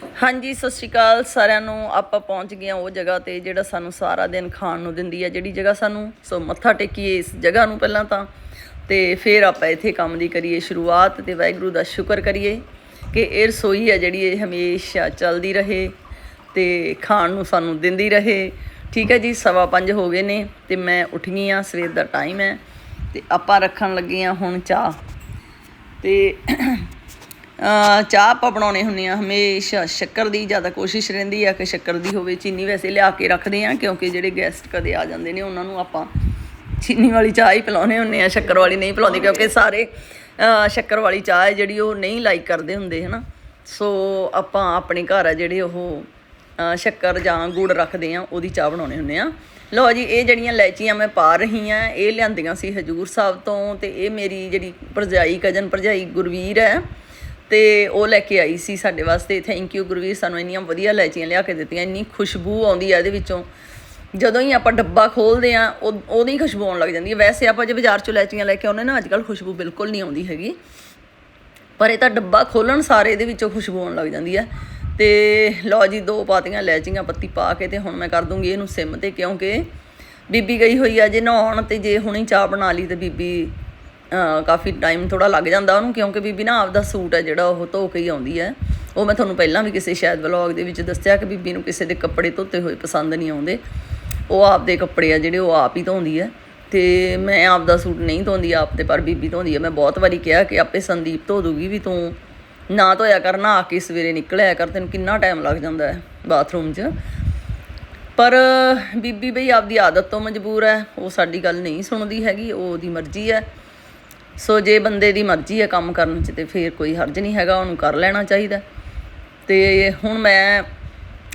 ਹਾਂਜੀ, ਸਤਿ ਸ਼੍ਰੀ ਅਕਾਲ। ਸਾਰਿਆਂ ਨੂੰ ਆਪਾਂ ਪਹੁੰਚ ਗਏ ਹਾਂ ਉਹ ਜਗ੍ਹਾ ਤੇ ਜਿਹੜਾ ਸਾਨੂੰ ਸਾਰਾ ਦਿਨ ਖਾਣ ਨੂੰ ਦਿੰਦੀ ਆ, ਜਿਹੜੀ ਜਗ੍ਹਾ ਸਾਨੂੰ, ਸੋ ਮੱਥਾ ਟੇਕੀਏ ਇਸ ਜਗ੍ਹਾ ਨੂੰ ਪਹਿਲਾਂ ਤਾਂ। ਤੇ ਫਿਰ ਆਪਾਂ ਇੱਥੇ ਕੰਮ ਦੀ ਕਰੀਏ ਸ਼ੁਰੂਆਤ ਤੇ ਵਾਹਿਗੁਰੂ ਦਾ ਸ਼ੁਕਰ ਕਰੀਏ ਕਿ ਇਹ ਰਸੋਈ ਆ ਜਿਹੜੀ ਇਹ ਹਮੇਸ਼ਾ ਚੱਲਦੀ ਰਹੇ ਤੇ ਖਾਣ ਨੂੰ ਸਾਨੂੰ ਦਿੰਦੀ ਰਹੇ। ਠੀਕ ਹੈ ਜੀ, ਸਵਾ ਪੰਜ ਹੋ ਗਏ ਨੇ ਤੇ ਮੈਂ ਉੱਠ ਗਈ ਹਾਂ, ਸਵੇਰ ਦਾ ਟਾਈਮ ਹੈ ਤੇ ਆਪਾਂ ਰੱਖਣ ਲੱਗੇ ਹਾਂ ਹੁਣ ਚਾਹ। ਤੇ ਚਾਹ ਆਪਾਂ ਬਣਾਉਣੇ ਹੁੰਦੇ ਆ ਹਮੇਸ਼ਾ ਸ਼ੱਕਰ ਦੀ ਜ਼ਿਆਦਾ ਕੋਸ਼ਿਸ਼ ਰਹਿੰਦੀ ਆ ਕਿ ਸ਼ੱਕਰ ਦੀ ਹੋਵੇ, ਚੀਨੀ ਵੈਸੇ ਲਿਆ ਕੇ ਰੱਖਦੇ ਆ ਕਿਉਂਕਿ ਜਿਹੜੇ ਗੈਸਟ ਕਦੇ ਆ ਜਾਂਦੇ ਨੇ, ਉਹਨਾਂ ਨੂੰ ਆਪਾਂ ਚੀਨੀ ਵਾਲੀ ਚਾਹ ਹੀ ਪਿਲਾਉਣੇ ਹੁੰਦੇ ਆ ਸ਼ੱਕਰ ਵਾਲੀ ਨਹੀਂ ਪਿਲਾਉਂਦੇ ਕਿਉਂਕਿ ਸਾਰੇ ਸ਼ੱਕਰ ਵਾਲੀ ਚਾਹ ਹੈ ਜਿਹੜੀ ਉਹ ਨਹੀਂ ਲਾਈਕ ਕਰਦੇ ਹੁੰਦੇ, ਹਨਾ। ਸੋ ਆਪਾਂ ਆਪਣੇ ਘਰ ਆ ਜਿਹੜੇ ਉਹ ਸ਼ੱਕਰ ਜਾਂ ਗੁੜ ਰੱਖਦੇ ਆ ਉਹਦੀ ਚਾਹ ਬਣਾਉਣੇ ਹੁੰਦੇ ਆ ਲਓ ਜੀ, ਇਹ ਜਿਹੜੀਆਂ ਲੈਚੀਆਂ ਮੈਂ ਪਾ ਰਹੀ ਆ ਇਹ ਲਿਆਂਦੀਆਂ ਸੀ ਹਜੂਰ ਸਾਹਿਬ ਤੋਂ ਤੇ ਇਹ ਮੇਰੀ ਜਿਹੜੀ ਭਰਜਾਈ ਕਜਨ ਭਰਜਾਈ ਗੁਰਵੀਰ ਹੈ ਤੇ ਉਹ ਲੈ ਕੇ ਆਈ ਸੀ ਸਾਡੇ ਵਾਸਤੇ। ਥੈਂਕ ਯੂ ਗੁਰਵੀਰ, ਸਾਨੂੰ ਇੰਨੀਆਂ ਵਧੀਆ ਲੈਚੀਆਂ ਲਿਆ ਕੇ ਦਿੱਤੀਆਂ, ਇੰਨੀ ਖੁਸ਼ਬੂ ਆਉਂਦੀ ਆ ਇਹਦੇ ਵਿੱਚੋਂ। ਜਦੋਂ ਹੀ ਆਪਾਂ ਡੱਬਾ ਖੋਲਦੇ ਆ ਉਹ ਉਹਦੀ ਖੁਸ਼ਬੂ ਆਉਣ ਲੱਗ ਜਾਂਦੀ ਹੈ। ਵੈਸੇ ਆਪਾਂ ਜੇ ਬਾਜ਼ਾਰ ਚੋਂ ਲੈਚੀਆਂ ਲੈ ਕੇ ਆਉਂਦੇ ਨਾ ਅੱਜ ਕੱਲ ਖੁਸ਼ਬੂ ਬਿਲਕੁਲ ਨਹੀਂ ਆਉਂਦੀ ਹੈਗੀ। ਪਰ ਇਹ ਤਾਂ ਡੱਬਾ ਖੋਲਣ ਸਾਰੇ ਇਹਦੇ ਵਿੱਚੋਂ ਖੁਸ਼ਬੂ ਆਉਣ ਲੱਗ ਜਾਂਦੀ ਹੈ। ਤੇ ਲਓ ਜੀ, ਦੋ ਪਾਤੀਆਂ ਲੈਚੀਆਂ ਪੱਤੀ ਪਾ ਕੇ ਤੇ ਹੁਣ ਮੈਂ ਕਰ ਦੂੰਗੀ ਇਹਨੂੰ ਸਿਮ ਤੇ, ਕਿਉਂਕਿ ਬੀਬੀ ਗਈ ਹੋਈ ਆ ਜੇ ਨਹਾਉਣ ਤੇ ਜੇ ਹੁਣੀ ਚਾਹ ਬਣਾ ਲਈ ਤੇ ਬੀਬੀ ਕਾਫੀ ਟਾਈਮ ਥੋੜਾ ਲੱਗ ਜਾਂਦਾ ਉਹਨੂੰ, ਕਿਉਂਕਿ ਬੀਬੀ ਨਾ ਆਪਦਾ ਸੂਟ ਹੈ ਜਿਹੜਾ ਉਹ ਧੋ ਕੇ ਹੀ ਆਉਂਦੀ ਹੈ। ਉਹ ਮੈਂ ਤੁਹਾਨੂੰ ਪਹਿਲਾਂ ਵੀ ਕਿਸੇ ਸ਼ਾਇਦ ਵਲੌਗ ਦੇ ਵਿੱਚ ਦੱਸਿਆ ਕਿ ਬੀਬੀ ਨੂੰ ਕਿਸੇ ਦੇ ਕੱਪੜੇ ਧੋਤੇ ਹੋਏ ਪਸੰਦ ਨਹੀਂ ਆਉਂਦੇ। ਉਹ ਆਪਦੇ ਕੱਪੜੇ ਆ ਜਿਹੜੇ ਉਹ ਆਪ ਹੀ ਧੋਂਦੀ ਹੈ। ਤੇ ਮੈਂ ਆਪਦਾ ਸੂਟ ਨਹੀਂ ਧੋਂਦੀ ਆਪ ਤੇ, ਪਰ ਬੀਬੀ ਧੋਂਦੀ ਹੈ। ਮੈਂ ਬਹੁਤ ਵਾਰੀ ਕਿਹਾ ਕਿ ਆਪੇ ਸੰਦੀਪ ਧੋ ਦੂਗੀ ਵੀ ਤੂੰ ਨਾ ਧੋਇਆ ਕਰ, ਨਾ ਆ ਕੇ ਸਵੇਰੇ ਨਿਕਲਿਆ ਕਰ, ਤੈਨੂੰ ਕਿੰਨਾ ਟਾਈਮ ਲੱਗ ਜਾਂਦਾ ਹੈ ਬਾਥਰੂਮ 'ਚ। ਪਰ ਬੀਬੀ ਬਈ ਆਪਦੀ ਆਦਤ ਤੋਂ ਮਜਬੂਰ ਹੈ। ਉਹ ਸਾਡੀ ਗੱਲ ਨਹੀਂ ਸੁਣਦੀ ਹੈਗੀ, ਉਹ ਉਹਦੀ ਮਰਜ਼ੀ ਹੈ। ਸੋ ਜੇ ਬੰਦੇ ਦੀ ਮਰਜ਼ੀ ਹੈ ਕੰਮ ਕਰਨ 'ਚ ਤੇ ਫਿਰ ਕੋਈ ਹਰਜ ਨਹੀਂ ਹੈਗਾ, ਉਹਨੂੰ ਕਰ ਲੈਣਾ ਚਾਹੀਦਾ। ਤੇ ਹੁਣ ਮੈਂ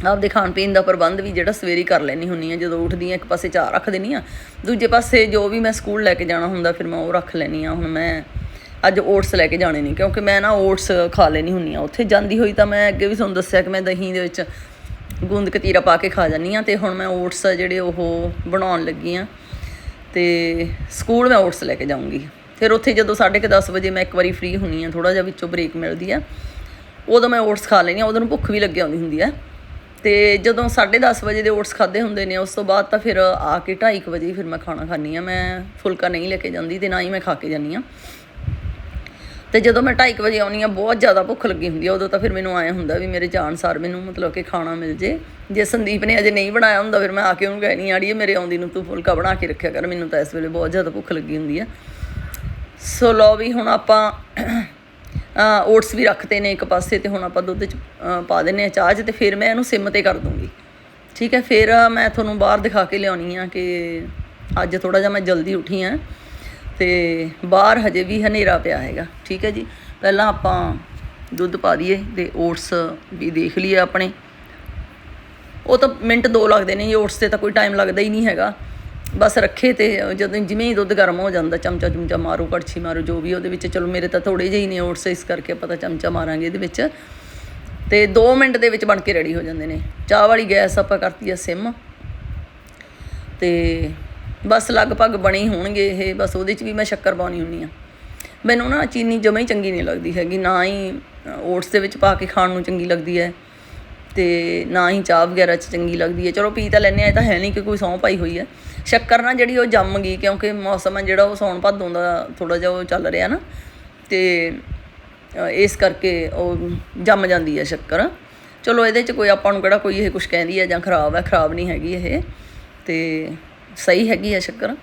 ਆਪਦੇ ਖਾਣ ਪੀਣ ਦਾ ਪ੍ਰਬੰਧ ਵੀ ਜਿਹੜਾ ਸਵੇਰੇ ਕਰ ਲੈਣੀ ਹੁੰਨੀ ਆ, ਜਦੋਂ ਉੱਠਦੀ ਆ, ਇੱਕ ਪਾਸੇ ਚਾਹ ਰੱਖ ਦਿੰਨੀ ਆ, ਦੂਜੇ ਪਾਸੇ ਜੋ ਵੀ ਮੈਂ ਸਕੂਲ ਲੈ ਕੇ ਜਾਣਾ ਹੁੰਦਾ, ਫਿਰ ਮੈਂ ਉਹ ਰੱਖ ਲੈਣੀ ਆ। ਹੁਣ ਮੈਂ ਅੱਜ ਓਟਸ ਲੈ ਕੇ ਜਾਣੇ ਨਹੀਂ ਕਿਉਂਕਿ ਮੈਂ ਨਾ ਓਟਸ ਖਾ ਲੈਣੀ ਹੁੰਨੀ ਆ। ਉੱਥੇ ਜਾਂਦੀ ਹੋਈ ਤਾਂ ਮੈਂ ਅੱਗੇ ਵੀ ਤੁਹਾਨੂੰ ਦੱਸਿਆ ਕਿ ਮੈਂ ਦਹੀਂ ਦੇ ਵਿੱਚ ਗੂੰਦ ਕਤੀਰਾ ਪਾ ਕੇ ਖਾ ਜਾਂਦੀ ਆ ਤੇ ਹੁਣ ਮੈਂ ਓਟਸ ਜਿਹੜੇ ਉਹ ਬਣਾਉਣ ਲੱਗੀ ਆ। ਤੇ ਸਕੂਲ ਮੈਂ ਓਟਸ ਲੈ ਕੇ ਜਾਊਂਗੀ। ਫਿਰ ਉੱਥੇ ਜਦੋਂ 10:30 ਵਜੇ ਮੈਂ ਇੱਕ ਵਾਰੀ ਫ੍ਰੀ ਹੁੰਨੀ ਆ ਥੋੜਾ ਜਿਹਾ ਵਿੱਚੋਂ ਬ੍ਰੇਕ ਮਿਲਦੀ ਆ, ਉਦੋਂ ਮੈਂ ਓਟਸ ਖਾ ਲੈਣੀ ਆ ਉਦੋਂ ਨੂੰ ਭੁੱਖ ਵੀ ਲੱਗੀ ਆਉਂਦੀ ਹੁੰਦੀ ਆ। ਤੇ ਜਦੋਂ 10:30 ਵਜੇ ਦੇ ਓਟਸ ਖਾਦੇ ਹੁੰਦੇ ਨੇ, ਉਸ ਤੋਂ ਬਾਅਦ ਤਾਂ ਫਿਰ ਆ ਕੇ 2:30 ਵਜੇ ਫਿਰ ਮੈਂ ਖਾਣਾ ਖਾਣੀ ਆ ਮੈਂ ਫੁਲਕਾ ਨਹੀਂ ਲੈ ਕੇ ਜਾਂਦੀ ਤੇ ਨਾ ਹੀ ਮੈਂ ਖਾ ਕੇ ਜਾਂਦੀ ਆ ਤੇ ਜਦੋਂ ਮੈਂ 2:30 ਵਜੇ ਆਉਣੀ ਆ ਬਹੁਤ ਜ਼ਿਆਦਾ ਭੁੱਖ ਲੱਗੀ ਹੁੰਦੀ ਆ, ਉਦੋਂ ਤਾਂ ਫਿਰ ਮੈਨੂੰ ਆਇਆ ਹੁੰਦਾ ਵੀ ਮੇਰੇ ਜਾਣ ਸਾਰ ਮੈਨੂੰ ਮਤਲਬ ਕਿ ਖਾਣਾ ਮਿਲ ਜੇ। ਜੇ ਸੰਦੀਪ ਨੇ ਅਜੇ ਨਹੀਂ ਬਣਾਇਆ ਹੁੰਦਾ, ਫਿਰ ਮੈਂ ਆ ਕੇ ਉਹਨੂੰ ਕਹਿਣੀ, ਆੜੀਏ, ਮੇਰੇ ਆਉਂਦੀ ਨੂੰ ਤੂੰ ਫੁਲਕਾ ਬਣਾ ਕੇ ਰੱਖਿਆ ਕਰ, ਮੈਨੂੰ ਤਾਂ ਇਸ ਵੇਲੇ ਬਹੁਤ ਜ਼ਿਆਦਾ ਭੁੱਖ ਲੱਗੀ ਹੁੰਦੀ ਆ। ਸੋ ਲਓ ਵੀ ਹੁਣ ਆਪਾਂ ਓਟਸ ਵੀ ਰੱਖਤੇ ਨੇ ਇੱਕ ਪਾਸੇ ਤੇ ਹੁਣ ਆਪਾਂ ਦੁੱਧ ਚ ਪਾ ਦਿੰਨੇ ਆ ਚਾਹ 'ਚ ਤੇ ਫਿਰ ਮੈਂ ਇਹਨੂੰ ਸਿਮ ਤੇ ਕਰ ਦੂੰਗੀ। ਠੀਕ ਹੈ, ਫਿਰ ਮੈਂ ਤੁਹਾਨੂੰ ਬਾਹਰ ਦਿਖਾ ਕੇ ਲਿਆਉਣੀ ਆ ਕਿ ਅੱਜ ਥੋੜਾ ਜਿਹਾ ਮੈਂ ਜਲਦੀ ਉੱਠੀ ਆ ਤੇ ਬਾਹਰ ਹਜੇ ਵੀ ਹਨੇਰਾ ਪਿਆ ਹੈਗਾ। ਠੀਕ ਹੈ ਜੀ, ਪਹਿਲਾਂ ਆਪਾਂ ਦੁੱਧ ਪਾ ਦਈਏ ਤੇ ਓਟਸ ਵੀ ਦੇਖ ਲਈਏ ਆਪਣੇ। ਉਹ ਤਾਂ ਮਿੰਟ ਦੋ ਲੱਗਦੇ ਨੇ ਜੀ ਓਟਸ ਤੇ ਤਾਂ ਕੋਈ ਟਾਈਮ ਲੱਗਦਾ ਹੀ ਨਹੀਂ ਹੈਗਾ। ਬਸ ਰੱਖੇ ਤੇ ਜਦੋਂ ਜਿਵੇਂ ਹੀ ਦੁੱਧ ਗਰਮ ਹੋ ਜਾਂਦਾ, ਚਮਚਾ ਚਮਚਾ ਮਾਰੋ, ਕੜਛੀ ਮਾਰੋ, ਜੋ ਵੀ ਉਹਦੇ ਵਿੱਚ, ਚਲੋ ਮੇਰੇ ਤਾਂ ਥੋੜੇ ਜਿਹੇ ਹੀ ਨੇ ਓਟਸ, ਇਸ ਕਰਕੇ ਆਪਾਂ ਤਾਂ ਚਮਚਾ ਮਾਰਾਂਗੇ ਇਹਦੇ ਵਿੱਚ। ਤੇ 2 ਮਿੰਟ ਦੇ ਵਿੱਚ ਬਣ ਕੇ ਰੈਡੀ ਹੋ ਜਾਂਦੇ ਨੇ। ਚਾਹ ਵਾਲੀ ਗੈਸ ਆਪਾਂ ਕਰਤੀ ਆ ਸਿਮ। ਤੇ ਬਸ ਲਗਭਗ ਬਣੇ ਹੀ ਹੋਣਗੇ ਇਹ, ਬਸ ਉਹਦੇ 'ਚ ਵੀ ਮੈਂ ਸ਼ੱਕਰ ਪਾਉਣੀ ਹੁੰਨੀ ਆ। ਮੈਨੂੰ ਨਾ ਚੀਨੀ ਜਮਾਂ ਹੀ ਚੰਗੀ ਨਹੀਂ ਲੱਗਦੀ ਹੈਗੀ, ਨਾ ਹੀ ਓਟਸ ਦੇ ਵਿੱਚ ਪਾ ਕੇ ਖਾਣ ਨੂੰ ਚੰਗੀ ਲੱਗਦੀ ਹੈ, ਤੇ ਨਾ ਹੀ ਚਾਹ ਵਗੈਰਾ 'ਚ ਚੰਗੀ ਲੱਗਦੀ ਹੈ। ਚਲੋ ਪੀ ਤਾਂ ਲੈਂਦੇ ਆ ਇਹ ਤਾਂ ਹੈ ਨਹੀਂ ਕਿ ਕੋਈ ਸੌਂ ਪਾਈ ਹੋਈ ਹੈ। ਸ਼ੱਕਰ ਨਾ ਜਿਹੜੀ ਉਹ ਜੰਮ ਗਈ, ਕਿਉਂਕਿ ਮੌਸਮ ਹੈ ਜਿਹੜਾ ਉਹ ਸੌਣ ਭਾਦੋਂ ਦਾ ਥੋੜਾ ਜਿਹਾ ਉਹ ਚੱਲ ਰਿਹਾ ਨਾ। ਤੇ ਇਸ ਕਰਕੇ ਉਹ ਜੰਮ ਜਾਂਦੀ ਹੈ ਸ਼ੱਕਰ। ਚਲੋ, ਇਹਦੇ 'ਚ ਕੋਈ ਆਪਾਂ ਨੂੰ ਕਿਹੜਾ ਕੋਈ ਇਹ ਕੁਝ ਕਹਿੰਦੀ ਹੈ ਜਾਂ ਖਰਾਬ ਹੈ ਖਰਾਬ ਨਹੀਂ ਹੈਗੀ ਇਹ। ਤੇ ਸਹੀ ਹੈਗੀ ਹੈ ਸ਼ੱਕਰ।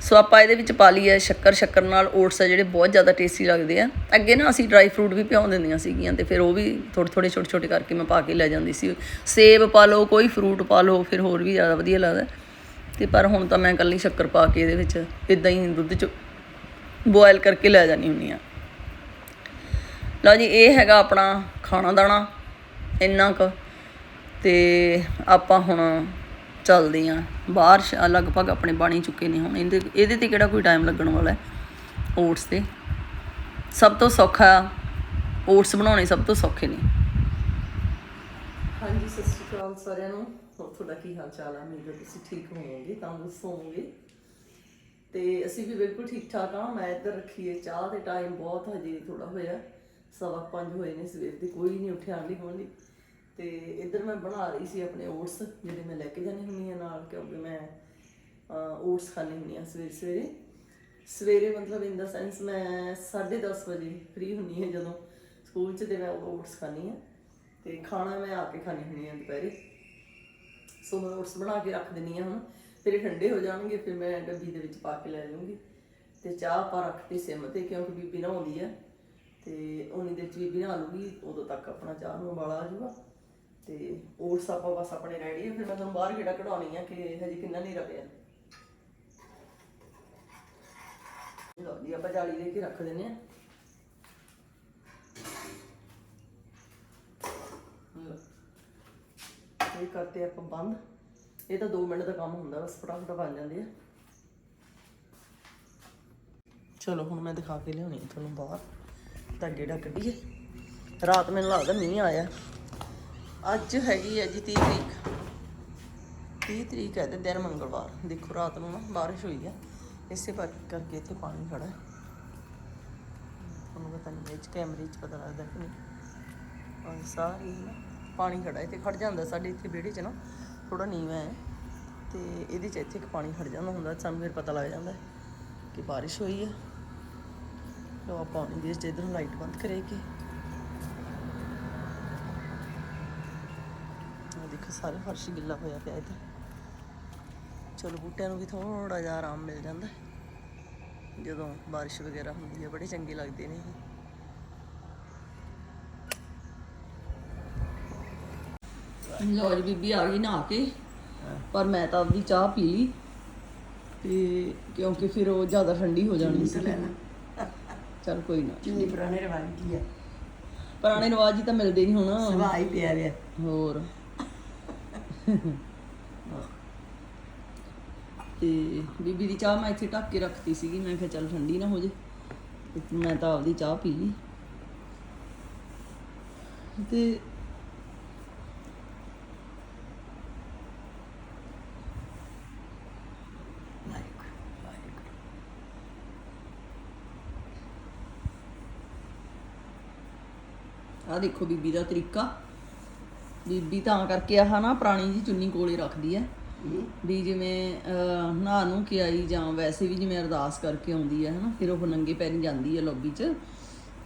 ਸੋ, ਆਪਾਂ ਇਹਦੇ ਵਿੱਚ ਪਾ ਲਈ ਹੈ ਸ਼ੱਕਰ। ਸ਼ੱਕਰ ਨਾਲ ਓਟਸ ਆ ਜਿਹੜੇ ਬਹੁਤ ਜ਼ਿਆਦਾ ਟੇਸਟੀ ਲੱਗਦੇ ਆ। ਅੱਗੇ ਨਾ ਅਸੀਂ ਡਰਾਈ ਫਰੂਟ ਵੀ ਭਿਉਂ ਦਿੰਦੀਆਂ ਸੀਗੀਆਂ ਤੇ ਫਿਰ ਉਹ ਵੀ ਥੋੜੇ ਥੋੜੇ ਛੋਟੇ ਛੋਟੇ ਕਰਕੇ ਮੈਂ ਪਾ ਕੇ ਲੈ ਜਾਂਦੀ ਸੀ। ਸੇਬ ਪਾ ਲਓ, ਕੋਈ ਫਰੂਟ ਪਾ ਲਓ, ਫਿਰ ਹੋਰ ਵੀ ਜ਼ਿਆਦਾ ਵਧੀਆ ਲੱਗਦਾ। ਤੇ ਪਰ ਹੁਣ ਤਾਂ ਮੈਂ ਇਕੱਲੀ ਸ਼ੱਕਰ ਪਾ ਕੇ ਇਹਦੇ ਵਿੱਚ ਇਦਾਂ ਹੀ ਦੁੱਧ 'ਚ ਬੋਇਲ ਕਰਕੇ ਲੈ ਜਾਨੀ ਹੁੰਨੀ ਆ ਲਓ ਜੀ, ਇਹ ਹੈਗਾ ਆਪਣਾ ਖਾਣਾ ਦਾਣਾ, ਇੰਨਾ ਕੁ। ਤੇ ਆਪਾਂ ਹੁਣ ਚੱਲਦੇ ਆਂ ਬਾਹਰ, ਸ਼- ਲਗਭਗ ਆਪਣੇ ਬਣ ਚੁੱਕੇ ਨੇ ਹੁਣ। ਇਹਦੇ ਇਹਦੇ ਤੇ ਕਿਹੜਾ ਕੋਈ ਟਾਈਮ ਲੱਗਣ ਵਾਲਾ ਹੈ? ਓਟਸ ਤੇ। ਸਭ ਤੋਂ ਸੌਖਾ ਓਟਸ ਬਣਾਉਣੇ ਸਭ ਤੋਂ ਸੌਖੇ ਨੇ। ਹਾਂਜੀ, ਸਤਿ ਸ਼੍ਰੀ ਅਕਾਲ ਸਾਰਿਆਂ ਨੂੰ। ਹੋਰ ਤੁਹਾਡਾ ਕੀ ਹਾਲ ਚਾਲ ਹੈ ਮੇਰੇ ਹੈ ਤੁਸੀਂ ਠੀਕ ਹੋਵੋਗੇ, ਤੰਦਰੁਸਤ ਹੋਵੋਗੇ। ਤੇ ਅਸੀਂ ਵੀ ਬਿਲਕੁਲ ਠੀਕ ਠਾਕ ਹਾਂ ਮੈਂ ਇੱਧਰ ਰੱਖੀਏ ਚਾਹ ਦੇ ਟਾਈਮ ਬਹੁਤ ਹਜੇ ਥੋੜਾ ਹੋਇਆ। ਸਵਾ ਕੁ ਪੰਜ ਹੋਏ ਨੇ ਸਵੇਰ ਦੇ, ਕੋਈ ਨਹੀਂ ਉੱਠਿਆ ਨਹੀਂ ਹੋਣੀ ਤੇ ਇੱਧਰ ਮੈਂ ਬਣਾ ਰਹੀ ਸੀ ਆਪਣੇ ਓਟਸ ਜਿਹੜੇ ਮੈਂ ਲੈ ਕੇ ਜਾਣੀ ਹੁੰਦੀ ਆ ਨਾਲ, ਕਿਉਂਕਿ ਮੈਂ ਓਟਸ ਖਾਣੀ ਹੁੰਦੀ ਆ ਸਵੇਰੇ ਸਵੇਰੇ। ਸਵੇਰੇ ਮਤਲਬ ਇਨ ਦਾ ਸੈਂਸ ਮੈਂ 10:30 ਵਜੇ ਫ੍ਰੀ ਹੁੰਦੀ ਆ ਜਦੋਂ। ਸਕੂਲ 'ਚ ਤੇ ਮੈਂ ਓਟਸ ਖਾਣੀ ਆ ਤੇ ਖਾਣਾ ਮੈਂ ਆ ਕੇ ਖਾਣੀ ਹੁੰਦੀ ਆ ਦੁਪਹਿਰੇ। ਸੋ ਮੈਂ ਓਟਸ ਬਣਾ ਕੇ ਰੱਖ ਦਿੰਨੀ ਆ ਹੁਣ। ਫਿਰ ਇਹ ਠੰਡੇ ਹੋ ਜਾਣਗੇ, ਫਿਰ ਮੈਂ ਡੱਬੀ ਦੇ ਵਿੱਚ ਪਾ ਕੇ ਲੈ ਜਾਊਂਗੀ। ਤੇ ਚਾਹ ਆਪਾਂ ਰੱਖਤੀ ਸਿਮ ਤੇ, ਕਿਉਂਕਿ ਬੀਬੀ ਨਹਾਉਂਦੀ ਆ। ਤੇ ਉਹਨੇ ਦੇ ਚ ਬੀਬੀ ਨਾ ਲੂਗੀ ਉਦੋਂ ਤੱਕ ਆਪਣਾ ਚਾਹ ਨੂੰ ਉਬਾਲਾ ਆ ਜਾਊਗਾ। ਤੇ ਓਟਸ ਆਪਾਂ ਬਸ ਆਪਣੇ ਰੈਡੀ ਆ। ਫਿਰ ਮੈਂ ਤੁਹਾਨੂੰ ਬਾਹਰ ਕਿਹੜਾ ਕਢਾਉਣੀ ਆ ਕਿ ਹਜੇ ਕਿੰਨਾ ਨਹੀਂ ਪਿਆ ਲਓ ਜੀ, ਆਪਾਂ ਜਾਲੀ ਦੇ ਕੇ ਰੱਖ ਦਿੰਨੇ ਆ ਲਓ। ਇਹ ਕਰਤੇ ਆਪਾਂ ਬੰਦ। ਇਹ ਤਾਂ 2 ਮਿੰਟ ਦਾ ਕੰਮ ਹੁੰਦਾ, ਬਸ ਫਟਾਫਟ ਬਣ ਜਾਂਦੇ ਆ। ਚਲੋ, ਹੁਣ ਮੈਂ ਦਿਖਾ ਕੇ ਲਿਆਉਣੀ ਤੁਹਾਨੂੰ ਬਾਹਰ। ਤਾਂ ਗੇੜਾ ਕੱਢੀਏ ਰਾਤ ਮੈਨੂੰ ਲੱਗਦਾ ਮੀਂਹ ਆਇਆ। ਅੱਜ ਹੈਗੀ ਹੈ ਜੀ 30 ਤਰੀਕ। 30 ਤਰੀਕ ਹੈ ਤੇ ਦਿਨ ਮੰਗਲਵਾਰ। ਦੇਖੋ, ਰਾਤ ਨੂੰ ਨਾ ਬਾਰਿਸ਼ ਹੋਈ ਆ। ਇਸੇ ਪਰ ਕਰਕੇ ਇੱਥੇ ਪਾਣੀ ਖੜਾ ਹੈ। ਤੁਹਾਨੂੰ ਪਤਾ ਨਹੀਂ ਵਿੱਚ ਕੈਮਰੇ 'ਚ ਪਤਾ ਲੱਗਦਾ ਕਿ ਨਹੀਂ। ਔਰ ਸਾਰੀ ਪਾਣੀ ਖੜਾ ਇੱਥੇ ਤੇ ਖੜ ਜਾਂਦਾ ਸਾਡੇ ਇੱਥੇ ਵਿਹੜੇ 'ਚ ਨਾ ਥੋੜਾ ਨੀਵਾਂ ਹੈ ਤੇ ਇਹਦੇ 'ਚ ਇੱਥੇ ਇੱਕ ਪਾਣੀ ਖੜ ਜਾਂਦਾ ਹੁੰਦਾ, ਸਾਨੂੰ ਫਿਰ ਪਤਾ ਲੱਗ ਜਾਂਦਾ ਕਿ ਬਾਰਿਸ਼ ਹੋਈ ਹੈ ਲੋ ਆਪਾਂ ਪਾਣੀ ਦੇ ਇਧਰੋਂ ਲਾਈਟ ਬੰਦ ਕਰੇਗੀ ਆ ਦੇਖੋ ਸਾਰੇ ਫਰਸ਼ ਗਿੱਲਾ ਹੋਇਆ ਪਿਆ ਇੱਧਰ। ਚਲੋ ਬੂਟਿਆਂ ਨੂੰ ਵੀ ਥੋੜਾ ਜਿਹਾ ਆਰਾਮ ਮਿਲ ਜਾਂਦਾ। ਜਦੋਂ ਬਾਰਿਸ਼ ਵਗੈਰਾ ਹੁੰਦੀ ਹੈ ਬੜੇ ਚੰਗੇ ਲੱਗਦੇ ਨੇ ਇਹ। ਲੋ ਜੀ ਬੀਬੀ ਆ ਗਈ ਨਹਾ ਕੇ। ਪਰ ਮੈਂ ਤਾਂ ਆਪਦੀ ਚਾਹ ਪੀ ਲਈ। ਤੇ ਕਿਉਂਕਿ ਫਿਰ ਉਹ ਜ਼ਿਆਦਾ ਠੰਡੀ ਹੋ ਜਾਣੀ ਸੀ। ਚਲ ਕੋਈ ਨਾ। ਚੁੰਨੀ ਪੁਰਾਣੇ ਰਿਵਾਜ ਦੀ ਹੈ ਪੁਰਾਣੇ ਰਿਵਾਜ ਹੀ ਤਾਂ ਮਿਲਦੇ ਨਹੀਂ ਹੁਣ। ਸਵਾਈ ਪਿਆ ਰਿਆ ਹੋਰ। ਤੇ ਬੀਬੀ ਦੀ ਚਾਹ ਮੈਂ ਇੱਥੇ ਢੱਕ ਕੇ ਰੱਖਤੀ ਸੀਗੀ। ਮੈਂ ਕਿਹਾ ਚੱਲ ਠੰਡੀ ਨਾ ਹੋ ਜੇ। ਮੈਂ ਤਾਂ ਆਪਦੀ ਚਾਹ ਪੀ ਲਈ। ਤੇ ਆ ਦੇਖੋ ਬੀਬੀ ਦਾ ਤਰੀਕਾ। ਬੀਬੀ ਤਾਂ ਕਰਕੇ ਆਹ ਨਾ ਪੁਰਾਣੀ ਜੀ ਚੁੰਨੀ ਕੋਲੇ ਰੱਖਦੀ ਹੈ। ਵੀ ਜਿਵੇਂ ਨਹਾ ਨੂੰ ਕੇ ਆਈ ਜਾਂ ਵੈਸੇ ਵੀ ਜਿਵੇਂ ਅਰਦਾਸ ਕਰਕੇ ਆਉਂਦੀ ਹੈ ਹਨਾ। ਫਿਰ ਉਹ ਨੰਗੇ ਪੈਰੀ ਜਾਂਦੀ ਹੈ ਲੌਬੀ 'ਚ।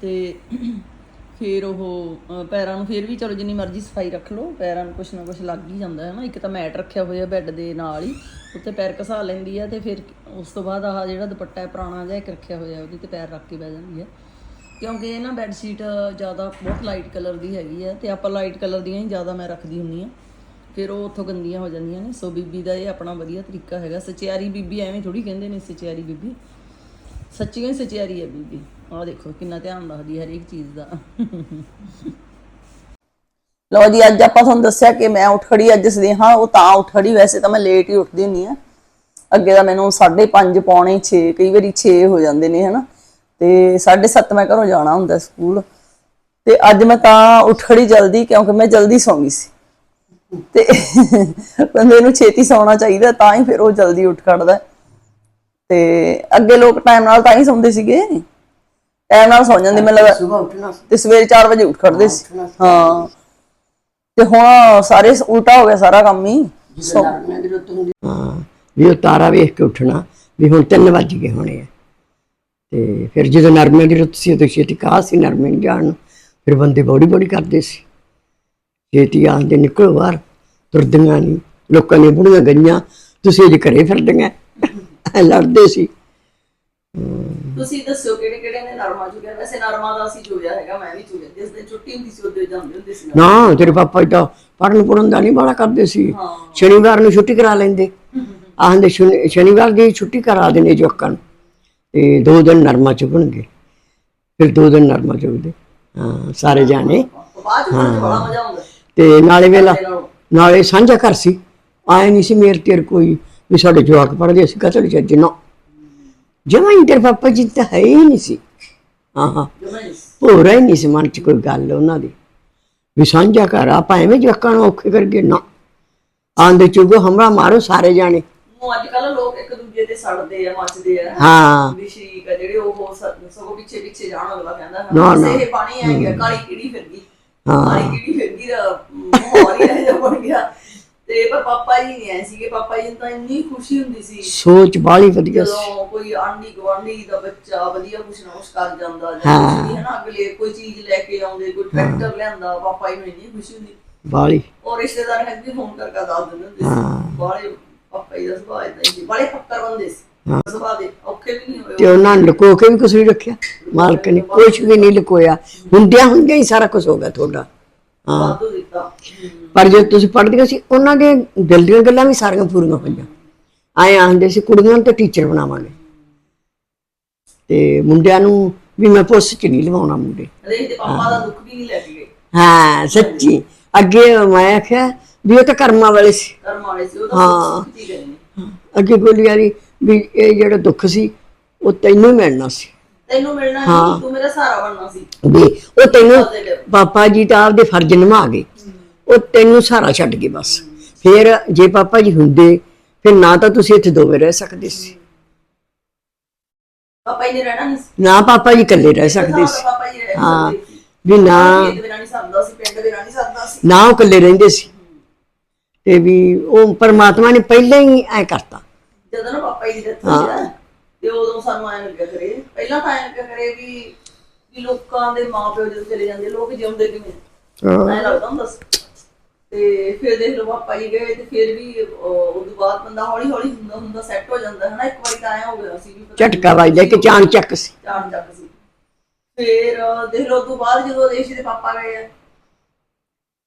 ਤੇ ਫਿਰ ਉਹ ਪੈਰਾਂ ਨੂੰ ਫਿਰ ਵੀ ਚਲੋ ਜਿੰਨੀ ਮਰਜ਼ੀ ਸਫ਼ਾਈ ਰੱਖ ਲਓ ਪੈਰਾਂ ਨੂੰ ਕੁਛ ਨਾ ਕੁਛ ਲੱਗ ਹੀ ਜਾਂਦਾ ਹੈ ਨਾ ਇੱਕ ਤਾਂ ਮੈਟ ਰੱਖਿਆ ਹੋਇਆ ਬੈੱਡ ਦੇ ਨਾਲ ਹੀ ਉੱਤੇ ਪੈਰ ਘਸਾ ਲੈਂਦੀ ਹੈ ਤੇ ਫਿਰ ਉਸ ਤੋਂ ਬਾਅਦ ਆਹ ਜਿਹੜਾ ਦੁਪੱਟਾ ਹੈ ਪੁਰਾਣਾ ਜਿਹਾ ਇੱਕ ਰੱਖਿਆ ਹੋਇਆ ਉਹਦੇ ਤੇ ਪੈਰ ਰੱਖ ਕੇ ਬਹਿ ਜਾਂਦੀ ਹੈ ਕਿਉਂਕਿ ਇਹ ਨਾ ਬੈੱਡ ਸ਼ੀਟ ਜ਼ਿਆਦਾ ਬਹੁਤ ਲਾਈਟ ਕਲਰ ਦੀ ਹੈਗੀ ਹੈ ਤੇ ਆਪਾਂ ਲਾਈਟ ਕਲਰ ਦੀਆਂ ਹੀ ਜ਼ਿਆਦਾ ਮੈਂ ਰੱਖਦੀ ਹੁੰਨੀ ਆ। ਫਿਰ ਉਹ ਉੱਥੋਂ ਗੰਦੀਆਂ ਹੋ ਜਾਂਦੀਆਂ ਨੇ। ਸੋ ਬੀਬੀ ਦਾ ਇਹ ਆਪਣਾ ਵਧੀਆ ਤਰੀਕਾ ਹੈਗਾ। ਸਚਿਆਰੀ ਬੀਬੀ ਐਵੇਂ ਥੋੜੀ ਕਹਿੰਦੇ ਨੇ ਸਚਿਆਰੀ ਬੀਬੀ। ਸੱਚੀਆਂ ਸਚਿਆਰੀ ਹੈ ਬੀਬੀ। ਆਹ ਦੇਖੋ ਕਿੰਨਾ ਧਿਆਨ ਰੱਖਦੀ ਹੈ ਹਰੇਕ ਚੀਜ਼ ਦਾ। ਲਓ ਜੀ, ਅੱਜ ਆਪਾਂ ਤੁਹਾਨੂੰ ਦੱਸਿਆ ਕਿ ਮੈਂ ਉੱਠ ਖੜੀ ਅੱਜ ਸਦੇਹਾ ਉਹ ਤਾਂ ਉੱਠ ਖੜੀ ਵੈਸੇ ਤਾਂ ਮੈਂ ਲੇਟ ਹੀ ਉੱਠਦੀ ਹੁੰਨੀ ਆ। ਅੱਗੇ ਤਾਂ ਮੈਨੂੰ 5:30 ਪੌਣੇ 6 ਕਈ ਵਾਰੀ 6 ਹੋ ਜਾਂਦੇ ਨੇ, ਹਨਾ? ਤੇ 7:30 ਮੈਂ ਘਰੋਂ ਜਾਣਾ ਹੁੰਦਾ ਸਕੂਲ। ਤੇ ਅੱਜ ਮੈਂ ਤਾਂ ਉੱਠ ਖੜੀ ਜਲਦੀ ਕਿਉਂਕਿ ਮੈਂ ਜਲਦੀ ਸੌਂ ਗਈ ਸੀ। ਤੇ ਬੰਦੇ ਨੂੰ ਛੇਤੀ ਸੌਣਾ ਚਾਹੀਦਾ ਤਾਂ ਹੀ ਫਿਰ ਉਹ ਜਲਦੀ ਉੱਠ ਖੜਦਾ। ਤੇ ਅੱਗੇ ਲੋਕ ਟਾਈਮ ਨਾਲ ਤਾਂ ਹੀ ਸੌਂਦੇ ਸੀਗੇ। ਟਾਈਮ ਨਾਲ ਸੌਂ ਜਾਂਦੇ ਮੈਨੂੰ ਲੱਗਦਾ ਤੇ ਸਵੇਰੇ 4 ਵਜੇ ਉੱਠ ਖੜਦੇ ਸੀ। ਹਾਂ ਤੇ ਹੁਣ ਸਾਰੇ ਉਲਟਾ ਹੋ ਗਿਆ ਸਾਰਾ ਕੰਮ ਹੀ। ਹਾਂ ਵੀ ਉਹ ਤਾਰਾ ਵੇਖ ਕੇ ਉੱਠਣਾ ਵੀ ਹੁਣ 3 ਵੱਜ ਗਏ ਹੋਣੇ ਆ। ਤੇ ਫਿਰ ਜਦੋਂ ਨਰਮੇ ਦੀ ਰੁੱਤ ਸੀ ਉਦੋਂ ਛੇਤੀ ਕਾਹ ਸੀ ਨਰਮੇ ਨੂੰ ਜਾਣ ਨੂੰ। ਫਿਰ ਬੰਦੇ ਬੋੜੀ ਬੋੜੀ ਕਰਦੇ ਸੀ। ਛੇਤੀ ਆਂਦੇ ਨਿਕਲੋ ਬਾਹਰ ਤੁਰਦੀਆਂ ਨਹੀਂ ਲੋਕਾਂ ਨੇ ਬੁੜੀਆਂ ਗਈਆਂ ਤੁਸੀਂ ਅਜੇ ਘਰੇ ਫਿਰਦੀਆਂ। ਲੜਦੇ ਸੀ। ਤੁਸੀਂ ਦੱਸੋ ਕਿਹੜੇ ਕਿਹੜੇ ਨੇ ਨਰਮਾ ਚੁਗਿਆ? ਵੈਸੇ ਨਰਮਾ ਦਾ ਅਸੀਂ ਚੁਗਿਆ ਹੈਗਾ ਮੈਂ ਵੀ ਚੁਗਿਆ ਜਿਸ ਦਿਨ ਛੁੱਟੀ ਹੁੰਦੀ ਸੀ ਉਹਦੇ ਜਾਂਦੇ ਹੁੰਦੇ ਸੀ ਨਾ ਤੇਰੇ ਪਾਪਾ ਜੀ ਤਾਂ ਪੜਨ ਪੜਨ ਦਾ ਨਹੀਂ ਬੜਾ ਕਰਦੇ ਸੀ। ਸ਼ਨੀਵਾਰ ਨੂੰ ਛੁੱਟੀ ਕਰਾ ਲੈਂਦੇ। ਸ਼ਨੀ- ਸ਼ਨੀਵਾਰ ਦੀ ਛੁੱਟੀ ਕਰਾ ਦੇਣੇ ਜੋਕਾਂ ਨੂੰ। ਤੇ ਦੋ ਦਿਨ ਨਰਮਾ ਚੁਗਣਗੇ ਫਿਰ ਦੋ ਦਿਨ ਨਰਮਾ ਚੁਗਦੇ ਹਾਂ ਸਾਰੇ ਜਾਣੇ। ਆਉਂਦਾ। ਤੇ ਨਾਲੇ ਵੇਲਾ ਨਾਲੋਂ। ਸਾਂਝਾ ਘਰ ਸੀ। ਆਏ ਨਹੀਂ ਸੀ ਮੇਰ ਤੇਰ ਕੋਈ ਵੀ ਸਾਡੇ ਜਵਾਕ ਪੜਦੇ ਅਸੀਂ ਕਤਲ ਚੱਜ ਨਾ ਜਮਾਂ ਹੀ ਤੇਰੇ ਪਾਪਾ ਜੀ ਤਾਂ ਹੈ ਹੀ ਨਹੀਂ ਸੀ। ਹਾਂ ਹਾਂ। ਹੀ। ਭੋਰਾ ਹੀ ਨਹੀਂ ਸੀ ਮਨ ਚ ਕੋਈ ਗੱਲ ਉਹਨਾਂ ਦੀ। ਵੀ ਸਾਂਝਾ ਘਰ ਆਪਾਂ ਐਵੇਂ ਜਵਾਕਾਂ ਨੂੰ ਔਖੇ ਕਰਕੇ ਨਾ। ਆਂਦੇ ਚੁਗੋ ਹਮਰਾ ਮਾਰੋ ਸਾਰੇ ਜਾਣੇ। ਉਹ ਅੱਜ ਕੱਲ ਲੋਕ ਇੱਕ ਦੂਜੇ ਤੇ ਸੜਦੇ ਆ ਮੱਚਦੇ ਆ। ਹਾਂ। ਵੀ ਸ਼ਰੀਕ ਆ ਜਿਹੜੇ ਉਹ ਸ- ਸਗੋਂ ਪਿੱਛੇ ਪਿੱਛੇ ਜਾਣ ਅਗਲਾ ਕਹਿੰਦਾ ਨਾ, ਹਾਂ ਨਾ। ਇਹ ਪਾਣੀ ਆ ਗਿਆ ਕਾਲੀ ਕੀੜੀ ਫਿਰ ਗਈ। ਹਾਂ। ਕਾਲੀ ਕੀੜੀ ਫਿਰ ਗਈ ਦਾ ਪਾਪਾ ਜੀ ਨਹੀਂ ਆਏ ਸੀਗੇ ਪਾਪਾ ਜੀ ਨੂੰ ਤਾਂ ਇੰਨੀ ਖੁਸ਼ੀ ਹੁੰਦੀ ਸੀ। ਸੋਚ ਬਾਲੀ ਵਧੀਆ ਸੀ। ਜਦੋਂ ਕੋਈ ਆਂਢੀ ਗੁਆਂਢੀ ਦਾ ਬੱਚਾ ਵਧੀਆ ਕੁਛ ਨਾ ਕੁਛ ਕਰ ਜਾਂਦਾ ਜਾਂ ਹਾਂ। ਕੁਛ ਵੀ ਹਨਾ ਅਗਲੇ ਕੋਈ ਚੀਜ਼ ਲੈ ਕੇ ਆਉਂਦੇ ਕੋਈ ਟਰੈਕਟਰ ਲਿਆਂਦਾ ਪਾਪਾ ਜੀ ਨੂੰ ਇੰਨੀ ਖੁਸ਼ੀ ਹੁੰਦੀ। ਬਾਲੀ ਔਰ ਰਿਸ਼ਤੇਦਾਰ ਹੈ ਵੀ ਫੋਨ ਕਰਕੇ ਦੱਸ ਦਿੰਦੇ ਹੁੰਦੇ ਹਾਂ। ਸੀ ਬਾਲੇ ਪਾਪਾ ਜੀ ਦਾ ਸੁਭਾਅ ਇਦਾਂ ਹੀ ਸੀ। ਬਾਲੇ ਪੱਕਰ ਬੰਦੇ ਸੀ। ਸੁਭਾਅ ਦੇ ਔਖੇ ਵੀ ਨਹੀਂ ਹੋਏ। ਤੇ ਉਹਨਾਂ ਨੇ ਲੁਕੋ ਕੇ ਵੀ ਕੁਝ ਨਹੀਂ ਰੱਖਿਆ। ਮਾਲਕ ਨੇ ਕੁਝ ਵੀ ਨਹੀਂ ਲੁਕੋਇਆ। ਹੁੰਦਿਆਂ ਹੁੰਦਿਆਂ ਹੀ ਸਾਰਾ ਕੁਝ ਹੋ ਗਿਆ ਤੁਹਾਡਾ। ਹਾਂ। ਵਾਧੂ ਦਿੱਤਾ। ਹਮ। ਪਰ ਜੇ ਤੁਸੀਂ ਪੜ੍ਹਦੇ ਸੀ ਉਹਨਾਂ ਦੇ ਦਿਲ ਦੀਆਂ ਗੱਲਾਂ ਵੀ ਸਾਰੀਆਂ ਪੂਰੀਆਂ ਹੋਈਆਂ। ਆਏ ਆਂਦੇ ਸੀ ਕੁੜੀਆਂ ਨੂੰ ਤਾਂ ਟੀਚਰ ਬਣਾਵਾਂਗੇ। ਤੇ ਮੁੰਡਿਆਂ ਨੂੰ ਵੀ ਮੈਂ ਪੁੱਛ ਚ ਨਹੀਂ ਲਵਾਉਣਾ ਮੁੰਡੇ। ਰੇਹ ਦੇ ਪਾਪਾ ਦਾ ਦੁੱਖ ਵੀ ਨਹੀਂ ਲੈ ਕੇ ਗਏ। ਹਾਂ ਸੱਚੀ। ਅੱਗੇ ਮੈਂ ਆਖਿਆ ਵੀ ਉਹ ਤਾਂ ਕਰਮਾਂ ਵਾਲੇ ਸੀ। ਕਰਮ ਵਾਲੇ ਸੀ ਉਹ ਤਾਂ ਹਾਂ। ਸੁੱਖ ਗਏ ਨੇ ਅੱਗੇ ਬੋਲੀ ਵਾਲੀ ਵੀ ਇਹ ਜਿਹੜਾ ਦੁੱਖ ਸੀ ਉਹ ਤੈਨੂੰ ਹੀ ਮਿਲਣਾ ਸੀ। ਤੈਨੂੰ ਮਿਲਣਾ ਨਹੀਂ ਤੂੰ ਮੇਰਾ ਸਹਾਰਾ ਬਣਨਾ ਸੀ। ਵੀ ਉਹ ਤੈਨੂੰ। ਪਾਪਾ ਜੀ ਤਾਂ ਆਪਦੇ ਫਰਜ਼ ਨਿਭਾ ਗਏ। ਉਹ ਤੈਨੂੰ ਸਹਾਰਾ ਛੱਡ ਗਏ ਬਸ। ਫਿਰ ਜੇ ਪਾਪਾ ਜੀ ਹੁੰਦੇ ਫਿਰ ਨਾ ਤਾਂ ਤੁਸੀਂ ਇੱਥੇ ਦੋਵੇਂ ਰਹਿ ਸਕਦੇ ਸੀ। ਪਾਪਾ ਜੀ ਨੇ ਰਹਿਣਾ ਨਹੀਂ ਸੀ। ਨਾ ਪਾਪਾ ਜੀ ਇਕੱਲੇ ਰਹਿ ਸਕਦੇ ਸੀ। ਪਾਪਾ ਜੀ ਰਹਿ ਹਾਂ। ਸੀ। ਵੀ ਨਾ ਖੇਤ ਬਿਨਾਂ ਨਹੀਂ ਸਰਦਾ ਸੀ ਪਿੰਡ ਬਿਨਾਂ ਨਹੀਂ ਸਰਦਾ ਸੀ। ਨਾ ਉਹ ਇਕੱਲੇ ਰਹਿੰਦੇ ਸੀ। ਤੇ ਵੀ ਉਹ ਪਰਮਾਤਮਾ ਨੇ ਪਹਿਲਾਂ ਹੀ ਐ ਕਰਤਾ। ਜਦੋਂ ਨਾ ਪਾਪਾ ਜੀ ਦੀ ਆ ਤੇ ਉਦੋਂ ਸਾਨੂੰ ਐਂ ਲੱਗਿਆ ਕਰੇ ਪਹਿਲਾਂ ਤਾਂ ਐਂ ਲੱਗਿਆ ਕਰੇ ਵੀ ਵੀ ਲੋਕਾਂ ਦੇ ਮਾਪਿਓ ਜਦੋਂ ਚਲੇ ਜਾਂਦੇ ਲੋਕ ਜਿਉਂਦੇ ਕਿਵੇਂ ਐਂ ਲੱਗਦਾ ਹੁੰਦਾ ਸੀ। ਤੇ ਫਿਰ ਦੇਖ ਲਓ ਪਾਪਾ ਜੀ ਗਏ ਤੇ ਫਿਰ ਵੀ ਉਹ ਤੋਂ ਬਾਅਦ ਬੰਦਾ ਹੌਲੀ ਹੌਲੀ ਹੁੰਦਾ ਹੁੰਦਾ ਸੈੱਟ ਹੋ ਜਾਂਦਾ ਹੈ ਨਾ ਇੱਕ ਵਾਰੀ ਤਾਂ ਐਂ ਹੋ ਗਿਆ ਸੀ ਵੀ ਪਤਾ ਝਟਕਾ ਵੱਜਦਾ ਕਿ ਚਾਣ ਚੱਕ ਸੀ। ਚਾਰ ਚੱਕ ਸੀ। ਫਿਰ ਅਹ, ਦੇਖ ਲਓ ਤੋਂ ਬਾਅਦ ਜਦੋਂ ਦੇਸ਼ ਦੇ ਪਾਪਾ ਗਏ ਆ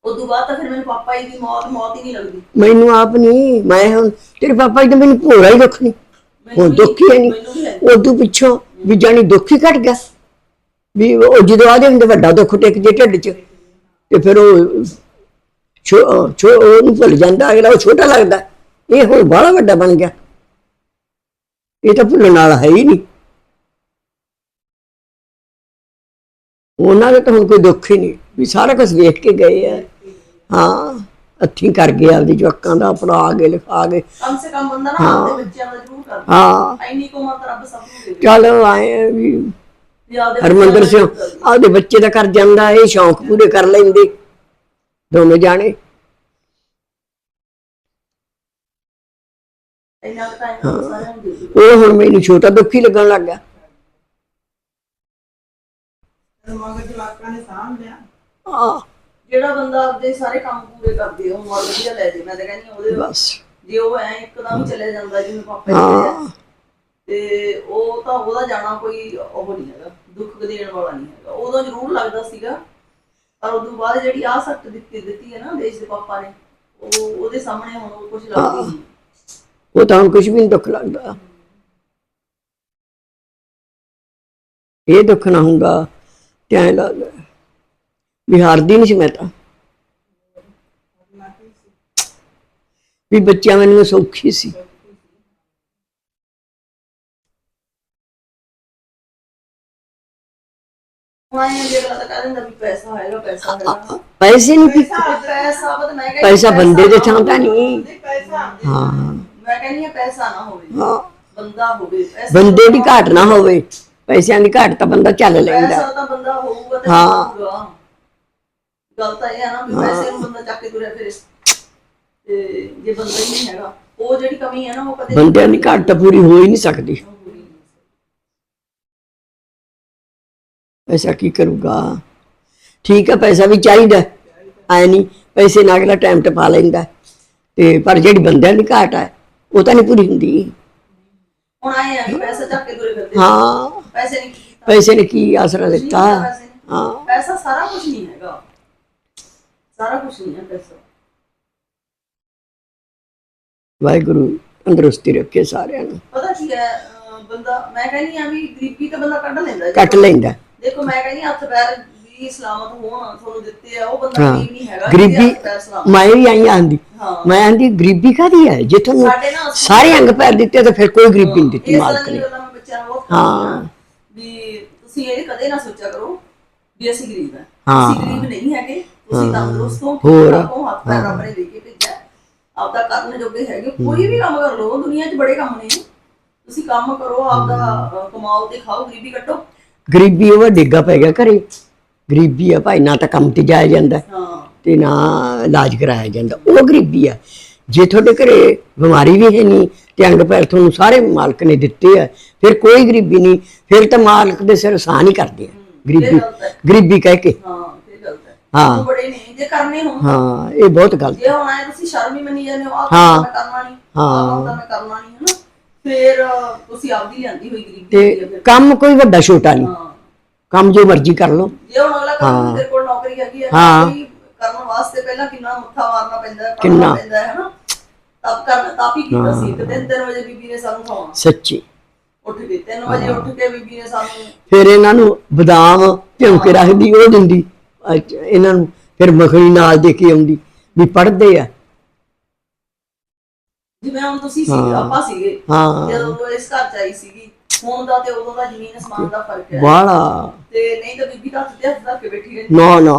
ਉਦੋਂ ਬਾਅਦ ਤਾਂ ਫਿਰ ਮੈਨੂੰ ਪਾਪਾ ਜੀ ਦੀ ਮੌਤ ਮੌਤ ਹੀ ਨਹੀਂ ਲੱਗਦੀ। ਮੈਨੂੰ ਆਪ ਨਹੀਂ ਮੈਂ ਹੁਣ ਤੇਰੇ ਪਾਪਾ ਜੀ ਤਾਂ ਮੈਨੂੰ ਭੋਰਾ ਹੀ ਦੁੱਖ ਨਹੀਂ ਹੁਣ ਦੁੱਖ ਹੀ ਹੈ ਮੈਨੂੰ ਵੀ ਹੈ। ਨਹੀਂ ਉਦੋਂ ਪਿੱਛੋਂ ਵੀ ਜਾਣੀ ਦੁੱਖ ਹੀ ਘਟ ਗਿਆ। ਵੀ ਉਹ ਜਦੋਂ ਆਦੇ ਹੁੰਦੇ ਵੱਡਾ ਦੁੱਖ ਟਿਕ ਜੇ ਢਿੱਡ 'ਚ ਤੇ ਫਿਰ ਉਹ ਛੋ ਛੋ ਉਹਨੂੰ ਭੁੱਲ ਜਾਂਦਾ ਅਗਲਾ ਉਹ ਛੋਟਾ ਲੱਗਦਾ। ਇਹ ਹੁਣ ਬੜਾ ਵੱਡਾ ਬਣ ਗਿਆ। ਇਹ ਤਾਂ ਭੁੱਲਣ ਵਾਲਾ ਹੈ ਹੀ ਨਹੀਂ ਉਹਨਾਂ ਦਾ ਤਾਂ ਹੁਣ ਕੋਈ ਦੁੱਖ ਹੀ ਨਹੀਂ ਵੀ ਸਾਰਾ ਕੁਝ ਵੇਖ ਕੇ ਗਏ ਆ। ਹਾਂ ਅੱਥੀ ਕਰ ਗਏ ਆਪਦੀ ਜਵਾਕਾਂ ਦਾ ਪੜਾ ਕੇ ਲਿਖਾ ਕੇ ਕਮ ਸੇ ਕਮ ਬੰਦਾ ਨਾ ਆਪਦੇ ਬੱਚਿਆਂ ਦਾ ਜ਼ਰੂਰ ਕਰਦਾ ਹਾਂ। ਐਨੀ ਕੋ ਮਤ ਰੱਬ ਸਭ ਨੂੰ ਦੇ ਚੱਲ ਆਏ ਆ ਵੀ ਵੀ ਆਪਦੇ ਹਰਮੰਦਰ ਬੱਚਿਆਂ ਸਿੰਘ ਦਾ ਜ਼ਰੂਰ ਆਪਦੇ ਬੱਚੇ ਦਾ ਕਰ ਜਾਂਦਾ ਇਹ ਸ਼ੌਂਕ ਪੂਰੇ ਕਰ ਲੈਂਦੇ। ਦੋਵੇਂ ਜਾਣੇ। ਦੇ। ਉਹ ਹੁਣ ਮੈਨੂੰ ਛੋਟਾ ਦੁੱਖ ਲੱਗਣ ਲੱਗ ਗਿਆ। ਜਿਹੜਾ ਬੰਦਾ ਆਪਦੇ ਸਾਰੇ ਕੰਮ ਪੂਰੇ ਕਰਦੇ ਉਹ ਮੌਤ ਵਧੀਆ ਲੈ ਜੇ ਮੈਂ ਤਾਂ ਕਹਿੰਦੀ ਹਾਂ ਉਹਦੇ ਬਸ। ਜੇ ਉਹ ਐ ਇੱਕਦਮ ਚਲੇ ਜਾਂਦਾ ਜਿਵੇਂ ਪਾਪਾ ਹਾਂ। ਤੇ ਉਹ ਤਾਂ ਉਹਦਾ ਜਾਣਾ ਕੋਈ ਉਹ ਨਹੀਂ ਹੈਗਾ ਦੁੱਖ ਦੇਣ ਵਾਲਾ ਨਹੀਂ ਹੈਗਾ। ਉਦੋਂ ਜ਼ਰੂਰ ਲੱਗਦਾ ਸੀਗਾ ਪਰ ਉਦੋਂ ਬਾਅਦ ਜਿਹੜੀ ਆ ਸੱਟ ਦਿੱਤੀ ਦਿੱਤੀ ਹੈ ਨਾ ਦੇਸ਼ ਦੇ ਪਾਪਾ ਨੇ ਉਹ ਉਹਦੇ ਸਾਹਮਣੇ ਹੁਣ ਕੁਝ ਲੱਗਦੀ ਨਹੀਂ। ਉਹ ਤਾਂ ਕੁਝ ਵੀ ਨਹੀਂ ਦੁੱਖ ਲੱਗਦਾ। ਇਹ ਦੁੱਖ ਨਾ ਹੁੰਦਾ ਐਂ ਲੱਗਦਾ। ਵੀ ਹਾਰਦੀ ਨਹੀਂ ਸੀ ਮੈਂ ਤਾਂ। ਵੀ ਬੱਚਿਆਂ ਮੈਨੂੰ ਸੌਖੀ ਸੀ। ਪੈਸਾ ਨਹੀਂ ਕੀ ਪੈਸਾ ਬੰਦੇ ਦੇ ਥਾਂ ਤਾਂ ਨਹੀਂ ਹਾਂ। ਮੈਂ ਕਹਿੰਦੀ ਹਾਂ ਪੈਸਾ ਨਾ ਹੋਵੇ। ਹਾਂ। ਬੰਦਾ ਹੋਵੇ ਬੰਦੇ ਦੀ ਘਾਟ ਨਾ ਹੋਵੇ। ਪੈਸਿਆਂ ਦੀ ਘਾਟ ਤਾਂ ਬੰਦਾ ਚੱਲ ਲੈਂਦਾ। ਪੈਸਾ ਤਾਂ ਬੰਦਾ ਹੋਊਗਾ ਤੇ ਹਾਂ। ਗੱਲ ਤਾਂ ਇਹ ਹੈ ਨਾ ਵੀ ਪੈਸੇ ਨੂੰ ਬੰਦਾ ਚੱਕ ਕੇ ਤੁਰਿਆ ਫਿਰੇ। ਤੇ ਜੇ ਬੰਦਾ ਹੀ ਨਹੀਂ ਹੈਗਾ ਉਹ ਜਿਹੜੀ ਕਮੀ ਹੈ ਨਾ ਉਹ ਕਦੇ ਬੰਦਿਆਂ ਦੀ ਘਾਟ ਤਾਂ ਪੂਰੀ ਹੋ ਹੀ ਨਹੀਂ ਸਕਦੀ। ਪੂਰੀ ਨਹੀਂ। ਪੈਸਾ ਕੀ ਕਰੂਗਾ? ਠੀਕ ਹੈ ਪੈਸਾ ਵੀ ਚਾਹੀਦਾ ਐ ਨਹੀਂ ਪੈਸੇ ਨਾਲ ਅਗਲਾ ਟਾਈਮ ਤੇ ਪਾ ਲੈਂਦਾ। ਤੇ ਪਰ ਜਿਹੜੀ ਬੰਦਿਆਂ ਦੀ ਘਾਟ ਹੈ ਉਹ ਤਾਂ ਨਹੀਂ ਪੂਰੀ ਹੁੰਦੀ। ਹੁਣ ਆਏ ਆ ਵੀ ਪੈਸਾ ਚੱਕ ਕੇ ਤੁਰੇ ਫਿਰਦੇ ਹਾਂ। ਪੈਸੇ ਨਹੀਂ ਪੈਸੇ ਨੇ ਕੀ ਆਸਰਾ ਦਿੱਤਾ। ਹਾਂ। ਪੈਸਾ ਸਾਰਾ ਕੁਝ ਨਹੀਂ ਹੈਗਾ ਸਾਰਾ ਕੁਝ ਨਹੀਂ ਹੈ ਪੈਸਾ। ਵਾਹਿਗੁਰੂ ਤੰਦਰੁਸਤੀ ਰੱਖੇ ਸਾਰਿਆਂ ਨੂੰ। ਪਤਾ ਕੀ ਹੈ ਅਹ ਬੰਦਾ ਮੈਂ ਕਹਿੰਦੀ ਆ ਵੀ ਗਰੀਬੀ ਤਾਂ ਬੰਦਾ ਕੱਢ ਲੈਂਦਾ ਜੀ। ਕੱਟ ਲੈਂਦਾ। ਦੇਖੋ ਮੈਂ ਕਹਿੰਦੀ ਹੱਥ ਪੈਰ ਵੀ ਸਲਾਮਤ ਹੋਣ ਤੁਹਾਨੂੰ ਦਿੱਤੇ ਆ ਉਹ ਬੰਦਾ ਹਾਂ। ਗਰੀਬ ਨਹੀਂ ਹੈਗਾ ਗਰੀਬੀ ਜਿਹਦੇ ਹੱਥ ਪੈਰ ਸਲਾਮਤ। ਮੈਂ ਵੀ ਆਈ ਆਂਦੀ। ਹਾਂ। ਮੈਂ ਆਂਦੀ ਗਰੀਬੀ ਕਾਦੀ ਹੈ? ਜੇ ਤੁਹਾਨੂੰ ਸਾਡੇ ਸਾਰੇ ਅੰਗ ਪੈਰ ਦਿੱਤੇ ਤਾਂ ਫਿਰ ਕੋਈ ਗਰੀਬੀ ਨਹੀਂ ਦਿੱਤੀ ਇਸ ਮਾਲਕ ਨੇ। ਦੀ ਗੱਲਾਂ ਮੈਂ ਬੱਚਿਆਂ ਨੂੰ ਬਹੁਤ ਹਾਂ। ਹਾਂ ਵੀ ਤੁਸੀਂ ਇਹ ਕਦੇ ਨਾ ਸੋਚਿਆ ਕਰੋ ਵੀ ਅਸੀਂ ਗਰੀਬ ਹਾਂ। ਹਾਂ। ਅਸੀਂ ਗਰੀਬ ਨਹੀਂ ਹੈਗੇ ਤੁਸੀਂ ਤੰਦਰੁਸਤ ਹੋ ਹੋਰ। ਆਪੋ ਹੱਥ ਪੈਰ ਰੱਬ ਨੇ ਦੇ ਕੇ ਭੇਜਿਆ। ਆਪਦਾ ਕਰਨ ਜੋਗੇ ਹੈਗੇ ਕੋਈ ਵੀ ਕੰਮ ਕਰ ਲਓ ਦੁਨੀਆ 'ਚ ਬੜੇ ਕੰਮ ਨੇ ਤੁਸੀਂ ਕੰਮ ਕਰੋ ਆਪਦਾ ਅਹ, ਕਮਾਓ ਤੇ ਖਾਓ ਗਰੀਬੀ ਕੱਟੋ। ਗਰੀਬੀ ਉਹ ਡਿੱਗਾ ਪੈ ਗਿਆ ਘਰੇ। ਗਰੀਬੀ ਆ ਭਾਈ ਨਾ ਤਾਂ ਕੰਮ ਤੇ ਜਾਇਆ ਜਾਂਦਾ। ਹਾਂ। ਤੇ ਨਾ ਇਲਾਜ ਕਰਾਇਆ ਜਾਂਦਾ। ਉਹ ਗਰੀਬੀ ਆ। ਜੇ ਤੁਹਾਡੇ ਘਰੇ ਬਿਮਾਰੀ ਵੀ ਹੈ ਨਹੀਂ ਤੇ ਅੰਗ ਪੈਰ ਤੁਹਾਨੂੰ ਸਾਰੇ ਮਾਲਕ ਨੇ ਦਿੱਤੇ ਆ ਫਿਰ ਕੋਈ ਗਰੀਬੀ ਨਹੀਂ। ਫਿਰ ਤਾਂ ਮਾਲਕ ਦੇ ਸਿਰ ਸਾਹ ਨਹੀਂ ਕਰਦੇ। ਆ ਗਰੀਬੀ। ਗਰੀਬੀ ਕਹਿ ਕੇ ਹਾਂ ਇਹ ਗਲਤ ਹੈ ਹਾਂ। ਉਹ ਬੜੇ ਨੇ ਜੇ ਕਰਨੇ ਹੋਣ ਹਾਂ ਇਹ ਬਹੁਤ ਗਲਤ ਜੇ ਹੁਣ ਆਏ ਤੁਸੀਂ ਸ਼ਰਮ ਹੀ ਮੰਨੀ ਜਾਂਦੇ ਹੋ ਆਹ ਹਾਂ। ਕੰਮ ਤਾਂ ਮੈਂ ਕਰਨਾ ਨਹੀਂ ਹਾਂ। ਆਹ ਕੰਮ ਤਾਂ ਮੈਂ ਕਰਨਾ ਨਹੀਂ ਹਨਾ ਫਿਰ ਅਹ, ਤੁਸੀਂ ਆਪਦੀ ਲਿਆਂਦੀ ਹੋਈ ਗਰੀਬੀ ਤੇ ਹੁੰਦੀ ਹੈ ਫਿਰ। ਕੰਮ ਕੋਈ ਵੱਡਾ ਛੋਟਾ ਨਹੀਂ ਕੰਮ ਜੋ ਮਰਜ਼ੀ ਕਰ ਲਓ ਜੇ ਹੁਣ ਅਗਲਾ। ਕੰਮ ਤੇਰੇ ਕੋਲ ਨੌਕਰੀ ਹੈਗੀ ਹੈ ਹਾਂ। ਕਰਨ ਵਾਸਤੇ ਪਹਿਲਾਂ ਕਿੰਨਾ ਮੱਥਾ ਮਾਰਨਾ ਪੈਂਦਾ ਹੈ ਕਿੰਨਾ। ਪੈਂਦਾ ਹੈ ਹਨਾ ਤਪ ਕਰਨਾ ਤਪ ਹੀ ਕੀਤਾ ਸੀ ਇੱਕ ਦਿਨ 3 ਵਜੇ ਬੀਬੀ ਨੇ ਸਾਨੂੰ ਖਾਣਾ ਸੱਚੀ ਉੱਠ ਕੇ 3 ਵਜੇ ਉੱਠ ਕੇ ਬੀਬੀ ਨੇ ਸਾਨੂੰ ਫਿਰ ਇਹਨਾਂ ਨੂੰ ਬਦਾਮ ਭਿਉਂ ਕੇ ਰੱਖਦੀ ਉਹ ਦਿੰਦੀ ਅੱਛਾ, ਇਹਨਾਂ ਨੂੰ ਫਿਰ ਮੱਖਣੀ ਨਾਲ ਦੇ ਕੇ ਆਉਂਦੀ ਵੀ ਪੜਦੇ ਆ। ਜਿਵੇਂ ਹੁਣ ਤੁਸੀਂ ਸੀ ਹਾਂ। ਆਪਾਂ ਸੀਗੇ ਹਾਂ। ਜਦੋਂ ਇਸ ਘਰ ਚ ਆਈ ਸੀਗੀ ਹੁਣ ਦਾ ਤੇ ਉਦੋਂ ਦਾ ਜ਼ਮੀਨ ਅਸਮਾਨ ਦਾ ਫ਼ਰਕ ਹੈ। ਵਾਲਾ। ਤੇ ਨਹੀਂ ਤਾਂ ਬੀਬੀ ਤਾਂ ਤੇ ਹੱਥ ਰੱਖ ਕੇ ਬੈਠੀ ਰਹਿੰਦੀ। ਨਾ ਨਾ।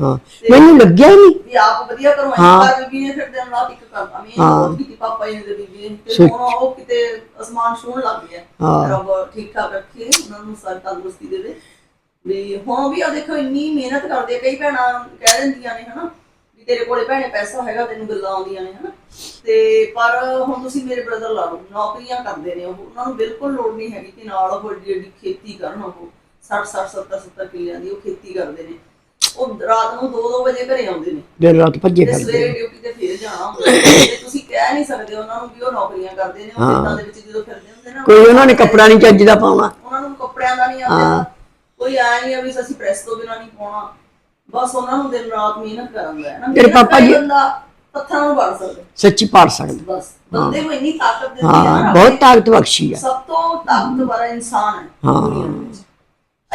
ਹਾਂ। ਮੈਨੂੰ ਲੱਗਿਆ ਹੀ ਨਹੀਂ। ਵੀ ਆਪ ਵਧੀਆ ਕਰਵਾਈ। ਪਰ ਬੀਬੀ ਨੇ ਫਿਰ ਦਿਨ ਰਾਤ ਇੱਕ ਕਰਦਾ ਮੈਂ। ਬਹੁਤ ਕੀਤੀ ਪਾਪਾ ਜੀ ਨੇ ਤੇ ਬੀਬੀ ਨੇ ਤੇ। ਹੁਣ ਉਹ ਕਿਤੇ ਅਸਮਾਨ ਛੂਹਣ ਲੱਗ ਗਿਆ। ਰੱਬ ਠੀਕ ਠਾਕ ਰੱਖੇ ਉਹਨਾਂ ਨੂੰ ਸਾਰੀ ਤੰਦਰੁਸਤੀ ਦੇਵੇ। ਵੀ ਹੁਣ ਵੀ ਆ ਦੇਖੋ ਇੰਨੀ ਮਿਹਨਤ ਕਰਦੇ ਕਈ ਭੈਣਾਂ ਕਹਿ ਦਿੰਦੀਆਂ ਨੇ ਹਨਾ ਤੇਰੇ ਕੋਲੇ ਭੈਣੇ ਪੈਸਾ ਹੈਗਾ ਤੈਨੂੰ ਗੱਲਾਂ ਆਉਂਦੀਆਂ ਨੇ ਹਨਾ? ਤੇ ਪਰ ਹੁਣ ਤੁਸੀਂ ਮੇਰੇ ਬ੍ਰਦਰ ਲਾ ਲਓ ਨੌਕਰੀਆਂ ਕਰਦੇ ਨੇ ਉਹ। ਉਹਨਾਂ ਨੂੰ ਬਿਲਕੁਲ ਲੋੜ ਨਹੀਂ ਹੈਗੀ ਕਿ ਨਾਲ ਉਹ ਏਡੀ ਖੇਤੀ ਕਰਨ ਉਹ। 60 60 70 70 ਕਿੱਲਿਆਂ ਦੀ ਉਹ ਖੇਤੀ ਕਰਦੇ ਨੇ। ਉਹ ਰਾਤ ਨੂੰ 2-2 ਵਜੇ ਘਰੇ ਆਉਂਦੇ ਨੇ। ਦਿਨ ਰਾਤ ਭੱਜੇ ਤੇ ਸਵੇਰੇ ਡਿਊਟੀ ਤੇ ਫੇਰ ਜਾਣਾ ਹੁੰਦਾ। ਤੇ ਤੁਸੀਂ ਕਹਿ ਨਹੀਂ ਸਕਦੇ ਉਹਨਾਂ ਨੂੰ ਵੀ ਉਹ ਨੌਕਰੀਆਂ ਕਰਦੇ ਨੇ ਉਹ। ਪਿੰਡਾਂ ਦੇ ਵਿੱਚ ਜਦੋਂ ਫਿਰਦੇ ਹੁੰਦੇ ਨਾ ਕੋਈ ਉਹਨਾਂ ਨੇ ਕੱਪੜਾ ਨਹੀਂ ਚੱਜ ਦਾ ਪਾਉਣਾ। ਉਹਨਾਂ ਨੂੰ ਕੱਪੜਿਆਂ ਦਾ ਨਹੀਂ ਆਉਂਦਾ। ਕੋਈ ਆਇਆ ਨਹੀਂ ਆ ਵੀ ਅਸੀਂ ਪ੍ਰੈਸ ਤੋਂ ਬਿਨਾਂ ਨਹੀਂ ਪਾਉਣਾ। ਬਸ ਉਹਨਾਂ ਨੂੰ ਦਿਨ ਰਾਤ ਮਿਹਨਤ ਕਰਨ ਦਾ ਹੈ ਨਾ। ਤੇਰੇ ਪਾਪਾ ਜੀ- ਬੰਦਾ ਪੱਥਰਾਂ ਨੂੰ ਵੜ ਸਕਦਾ। ਸੱਚੀ ਪਾੜ ਸਕਦਾ। ਬਸ। ਬੰਦੇ ਨੂੰ ਇੰਨੀ ਤਾਕਤ ਦਿੰਦੀ ਹੈ ਹਾਂ ਨਾ ਬਹੁਤ ਤਾਕਤ ਬਖਸ਼ੀ ਆ। ਸਭ ਤੋਂ ਤਾਕਤਵਰ ਇਨਸਾਨ ਹੈ ਹਾਂ। ਦੁਨੀਆ ਦੇ ਵਿੱਚ।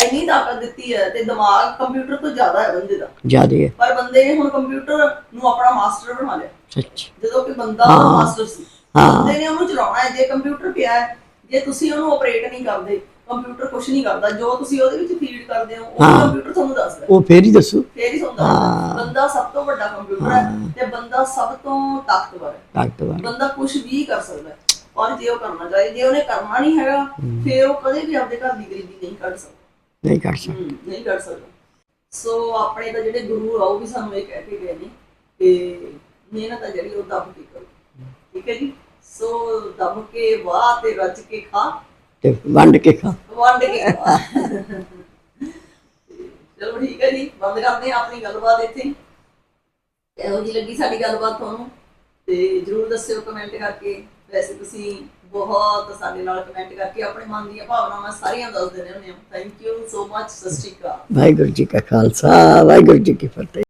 ਇੰਨੀ ਤਾਕਤ ਦਿੱਤੀ ਹੈ ਤੇ ਦਿਮਾਗ ਕੰਪਿਊਟਰ ਤੋਂ ਜ਼ਿਆਦਾ ਹੈ ਬੰਦੇ ਦਾ। ਜਿਆਦੇ ਹੈ। ਪਰ ਬੰਦੇ ਨੇ ਹੁਣ ਕੰਪਿਊਟਰ ਨੂੰ ਆਪਣਾ ਮਾਸਟਰ ਬਣਾ ਲਿਆ। ਸੱਚੀ। ਜਦੋਂ ਕਿ ਬੰਦਾ ਹਾਂ। ਮਾਸਟਰ ਸੀ। ਹਾਂ। ਬੰਦੇ ਨੇ ਉਹਨੂੰ ਚਲਾਉਣਾ ਹੈ। ਜੇ ਕੰਪਿਊਟਰ ਪਿਆ ਹੈ ਜੇ ਤੁਸੀਂ ਉਹਨੂੰ ਆਪਰੇਟ ਨਹੀਂ ਕਰਦੇ ਕੰਪਿਊਟਰ ਕੁਝ ਨਹੀਂ ਕਰਦਾ ਜੋ ਤੁਸੀਂ ਉਹਦੇ ਵਿੱਚ ਫੀਡ ਕਰਦੇ ਹੋ ਉਹ ਹਾਂ। ਕੰਪਿਊਟਰ ਤੁਹਾਨੂੰ ਦੱਸਦਾ ਹੈ। ਉਹ ਫੇਰ ਹੀ ਦੱਸੂ। ਫੇਰ ਹੀ ਤੁਹਾਨੂੰ ਦੱਸਦਾ ਬੰਦਾ ਸਭ ਤੋਂ ਵੱਡਾ ਕੰਪਿਊਟਰ ਹੈ ਤੇ ਬੰਦਾ ਸਭ ਤੋਂ ਤਾਕਤਵਰ ਹੈ। ਤਾਕਤਵਰ। ਬੰਦਾ ਕੁਝ ਵੀ ਕਰ ਸਕਦਾ ਹੈ। ਔਰ ਜੇ ਉਹ ਕਰਨਾ ਚਾਹੇ ਜੇ ਉਹਨੇ ਕਰਨਾ ਨਹੀਂ ਹੈਗਾ ਫਿਰ ਉਹ ਕਦੇ ਵੀ ਆਪਣੇ ਘਰ ਦੀ ਗਰੀਬੀ ਨਹੀਂ ਕੱਢ ਸਕਦਾ। ਨਹੀਂ ਕਰ ਸਕਦਾ। ਹਮ, ਨਹੀਂ ਕਰ ਸਕਦਾ। ਸੋ ਆਪਣੇ ਤਾਂ ਜਿਹੜੇ ਗੁਰੂ ਆ ਉਹ ਵੀ ਸਾਨੂੰ ਇਹ ਕਹਿ ਕੇ ਗਏ ਨੇ ਕਿ ਮਿਹਨਤ ਆ ਜਿਹੜੀ ਉਹ ਦੱਬ ਕੇ ਕਰੋ। ਠੀਕ ਹੈ ਜੀ? ਸੋ ਦੱਬ ਕੇ ਵਾਹ ਤੇ ਰੱਜ ਕੇ ਖਾ। ਤੇ ਵੰਡ ਕੇ ਖਾ। ਵੰਡ ਕੇ ਖਾ। ਚਲੋ ਠੀਕ ਹੈ ਜੀ ਬੰਦ ਕਰਦੇ ਹਾਂ ਆਪਣੀ ਗੱਲਬਾਤ ਇੱਥੇ। ਹੀ। ਇਹੋ ਜੀ ਲੱਗੀ ਸਾਡੀ ਗੱਲਬਾਤ ਤੁਹਾਨੂੰ। ਤੇ ਜਰੂਰ ਦੱਸਿਓ ਕਮੈਂਟ ਕਰਕੇ। ਵੈਸੇ ਤੁਸੀਂ ਬਹੁਤ ਸਾਡੇ ਨਾਲ ਕਮੈਂਟ ਕਰਕੇ ਆਪਣੇ ਮਨ ਦੀਆਂ ਭਾਵਨਾਵਾਂ ਸਾਰੀਆਂ ਦੱਸ ਦਿੰਦੇ ਹੁੰਦੇ ਹੋ। ਥੈਂਕ ਯੂ ਸੋ ਮਚ ਸਤਿ ਸ਼੍ਰੀ ਅਕਾਲ। ਵਾਹਿਗੁਰੂ ਜੀ ਕਾ ਖਾਲਸਾ ਵਾਹਿਗੁਰੂ ਜੀ ਕੀ ਫਤਿਹ।